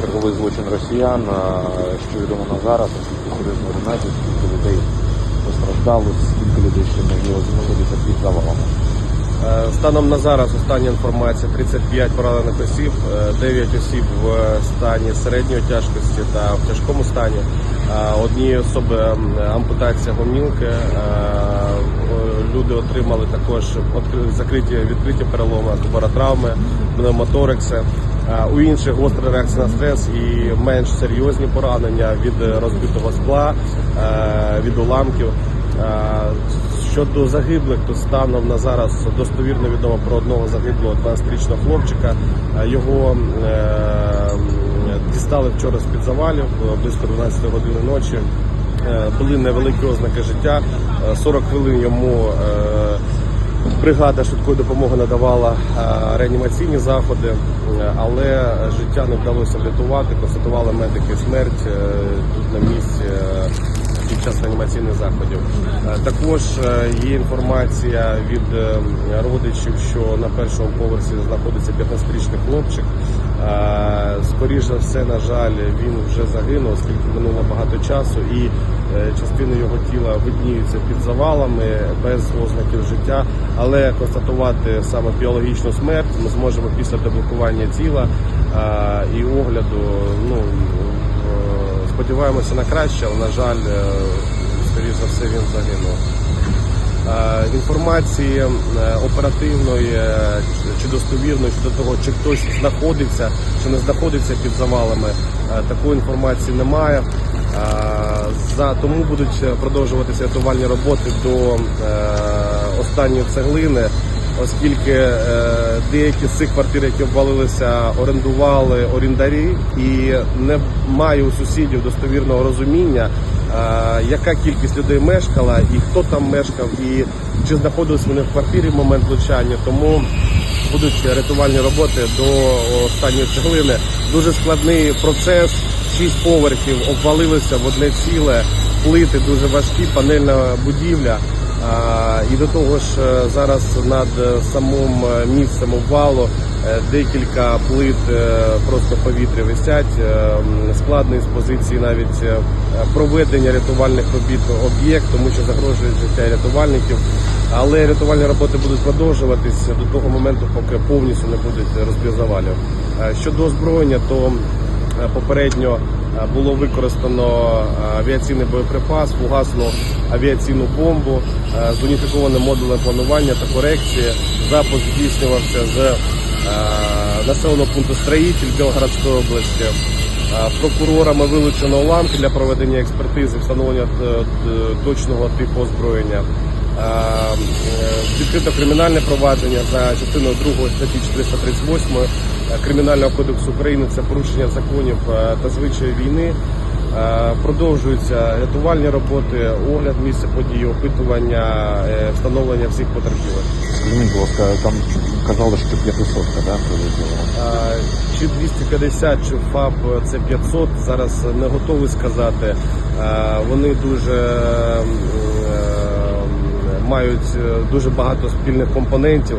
черговий злочин росіян. Що відомо на зараз, оскільки серйозно руйнації, скільки людей постраждало, скільки людей ще не знаходиться під завалами. Е, Станом на зараз остання інформація 35 поранених осіб, е, 9 осіб в стані середньої тяжкості та в тяжкому стані. Е, Однієї особи ампутація гомілки. Е, Люди отримали також закриті відкриті переломи, баротравми, пневмоторекси. Е, У інших гостра реакція на стрес і менш серйозні поранення від розбитого скла, е, від уламків. Е, Щодо загиблих, то станом на зараз достовірно відомо про одного загиблого 12-річного хлопчика. Його дістали вчора з-під завалів близько 12 години ночі. Були невеликі ознаки життя. Е, 40 хвилин йому бригада швидкої допомоги надавала е, реанімаційні заходи, е, але життя не вдалося врятувати. Констатували медики смерть е, тут на місці. під час реанімаційних заходів. Також є інформація від родичів, що на першому поверсі знаходиться 15-річний хлопчик. Скоріше за все, на жаль, він вже загинув, оскільки минуло багато часу, і частини його тіла видніються під завалами без ознаків життя. Але констатувати саме біологічну смерть ми зможемо після деблокування тіла е, і огляду. Ну Е, Сподіваємося на краще, але, на жаль, е, скоріш за все він загинув. Е, Інформації е, оперативної е, чи достовірної щодо того, чи хтось знаходиться, чи не знаходиться під завалами, е, такої інформації немає. Е, За тому будуть продовжуватися рятувальні роботи до е, останньої цеглини, оскільки е, деякі з цих квартир, які обвалилися, орендували орендарі, і немає у сусідів достовірного розуміння, е, яка кількість людей мешкала, і хто там мешкав, і чи знаходились вони в квартирі в момент влучання. Тому будуть рятувальні роботи до останньої цеглини. Дуже складний процес. Шість поверхів обвалилися в одне ціле, плити дуже важкі, панельна будівля. І до того ж, е, зараз над е, самим е, місцем обвалу декілька плит просто в повітрі висять. Складний з позиції навіть проведення рятувальних робіт об'єкт, тому що загрожує життя рятувальників. Але рятувальні роботи будуть продовжуватися до того моменту, поки повністю не будуть розбір завалів. Щодо озброєння, то Попередньо е, було використано е, авіаційний боєприпас, фугасну авіаційну бомбу е, з уніфікованим модулем планування та корекції. Запуск здійснювався з е, населеного пункту Строїтель Білгородської області. Е, Прокурорами вилучено уламки для проведення експертизи, встановлення е, точного типу озброєння. Е, е, Відкрито кримінальне провадження за частиною 2 статті 438 Кримінального кодексу України це порушення законів е, та звичаї війни. Е, Продовжуються рятувальні роботи, огляд місця події, опитування, е, встановлення всіх потерпілих. Скажіть, будь ласка, там казали, що 500 да, прилетіло. Е, Чи 250, чи ФАП це 500, зараз не готовий сказати. Е, Вони дуже е, мають е, дуже багато спільних компонентів.